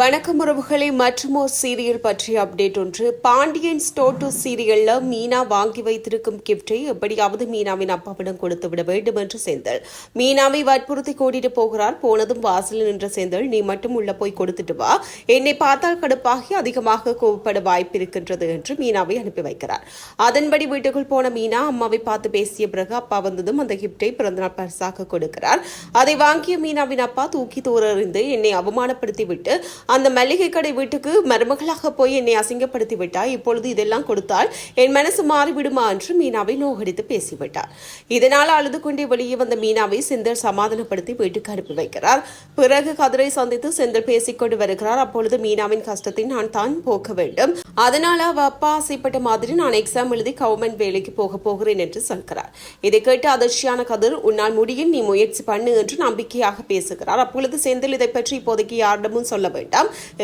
வணக்கம் உறவுகளை மற்றுமோர் சீரியல் பற்றிய அப்டேட் ஒன்று. பாண்டியன் ஸ்டோர் டூ சீரியல்ல மீனா வாங்கி வைத்திருக்கும் கிஃப்டை எப்படியாவது மீனாவின் அப்பாவிடம் கொடுத்து விட வேண்டும் என்று செந்தல். மீனாவை வற்புறுத்தி கூட்டிட்டு போகிறார். போனதும் வாசலில் நின்ற செந்தல் நீ மட்டும் உள்ள போய் கொடுத்துட்டு வா. என்னை பார்த்தால் கடுப்பாகி அதிகமாக கோவப்பட வாய்ப்பு இருக்கின்றது என்று மீனாவை அனுப்பி வைக்கிறார். அதன்படி வீட்டுக்குள் போன மீனா அம்மாவை பார்த்து பேசிய பிறகு அப்பா வந்ததும் அந்த கிஃப்டை பிறந்தநாள் பரிசாக கொடுக்கிறார். அதை வாங்கிய மீனாவின் அப்பா தூக்கி தூரறிந்து என்னை அவமானப்படுத்திவிட்டு அந்த மளிகை கடை வீட்டுக்கு மருமகளாக போய் என்னை அசிங்கப்படுத்தி விட்டால் இப்பொழுது இதெல்லாம் கொடுத்தால் என் மனசு மாறிவிடுமா என்று மீனாவை நோகடித்து பேசிவிட்டார். இதனால் அழுது கொண்டே வெளியே வந்த மீனாவை செந்தர் சமாதானப்படுத்தி வீட்டுக்கு அனுப்பி வைக்கிறார். பிறகு கதிரை சந்தித்து செந்தர் பேசிக்கொண்டு வருகிறார். அப்பொழுது மீனாவின் கஷ்டத்தை நான் தான் போக்க வேண்டும். அதனால் அவ அப்பா ஆசைப்பட்ட மாதிரி நான் எக்ஸாம் எழுதி கவர்மெண்ட் வேலைக்கு போக போகிறேன் என்று சொல்கிறார். இதை கேட்டு அதிர்ச்சியான கதிர் உன்னால் முடியும் நீ முயற்சி பண்ணு என்று நம்பிக்கையாக பேசுகிறார். அப்பொழுது செந்தில் இதை பற்றி இப்போதைக்கு யாரிடமும் சொல்ல வேண்டும்.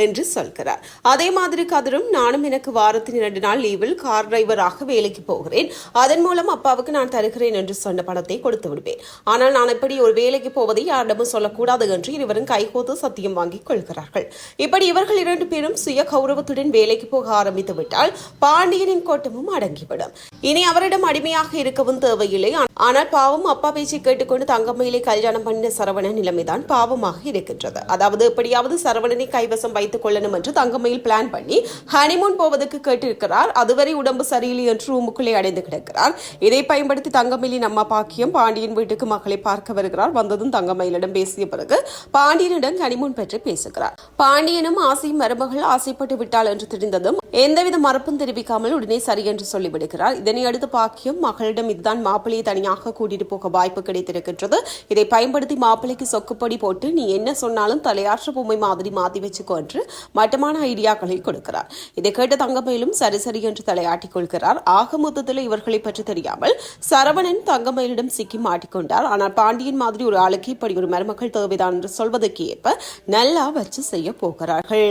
என்று சொல்கிறார். அதே மாதிரி கதிரும் நானும் எனக்கு வாரத்தின் இரண்டு நாள் லீவில் கார் டிரைவராக வேலைக்கு போகிறேன். அதன் மூலம் அப்பாவுக்கு நான் தருகிறேன் என்று சொன்ன பணத்தை கொடுத்து விடுவேன். ஆனால் நான் இப்படி ஒரு வேலைக்கு போவதை யாரிடமும் சொல்லக்கூடாது என்று இருவரும் கைகோத்து சத்தியம் வாங்கிக் கொள்கிறார்கள். இப்படி இவர்கள் இரண்டு பேரும் சுய கௌரவத்துடன் வேலைக்கு போக ஆரம்பித்து விட்டால் பாண்டியனின் கோட்டமும் அடங்கிவிடும். இனி அவரிடம் அடிமையாக இருக்கவும் தேவையில்லை. ஆனால் பாவம் அப்பா பேச்சை கேட்டுக்கொண்டு தங்கம்மையிலே கல்யாணம் பண்ணின சரவணன் நிலைமைதான் பாவமாக இருக்கின்றது. அதாவது எப்படியாவது சரவணனை கைவசம் வைத்துக் கொள்ளணும் என்று தங்கமயில் பிளான் பண்ணி ஹனிமூன் போவதற்கு கேட்டிருக்கிறார். அதுவரை உடம்பு சரியில்லை என்று ரூமுக்குள்ளே அடைந்து கிடக்கிறார். இதை பயன்படுத்தி தங்கமயிலின் அம்மா பாக்கியம் பாண்டியன் வீட்டுக்கு மகளை பார்க்க வருகிறார். வந்ததும் தங்கமயிலிடம் பேசிய பிறகு பாண்டியனிடம் ஹனிமூன் பற்றி பேசுகிறார். பாண்டியனும் ஆசையும் மருமகள் ஆசைப்பட்டு விட்டாள் என்று தெரிந்ததும் எந்தவித மறுப்பும் தெரிவிக்காமல் உடனே சரி என்று சொல்லிவிடுகிறார். இதனை அடுத்து பாக்கியம் மகளிடம் இதுதான் மாப்பிள்ளையை தனியாக கூட்டிட்டு போக வாய்ப்பு கிடைத்திருக்கின்றது. இதை பயன்படுத்தி மாப்பிள்ளைக்கு சொக்குப்படி போட்டு நீ என்ன சொன்னாலும் தலையாற்ற பொம்மை மாதிரி மாத்தி வச்சுக்கோ என்று மட்டமான ஐடியாக்களை கொடுக்கிறார். இதை கேட்ட தங்கமயிலும் சரி சரி என்று தலையாட்டிக் கொள்கிறார். ஆக மொத்தத்தில் இவர்களை பற்றி தெரியாமல் சரவணன் தங்கமயிலிடம் சிக்கி மாட்டிக்கொண்டார் ஆனால் பாண்டியன் மாதிரி ஒரு ஆளுக்கு இப்படி ஒரு மருமகள் தேவைதான் என்று சொல்வதற்கு ஏற்ப நல்லா வச்சு செய்ய போகிறார்கள்.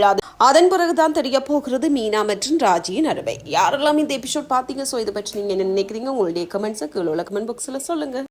அதன் பிறகுதான் தெரிய போகிறது மீனா மற்றும் ராஜியின் அருமை. யாரெல்லாம் இந்த எபிசோட் பார்த்தீங்க? ஸோ இதை பற்றி நீங்க என்ன நினைக்கிறீங்க? உங்களுடைய கமெண்ட்ஸை கீழே உள்ள கமெண்ட் பாக்ஸில் சொல்லுங்க.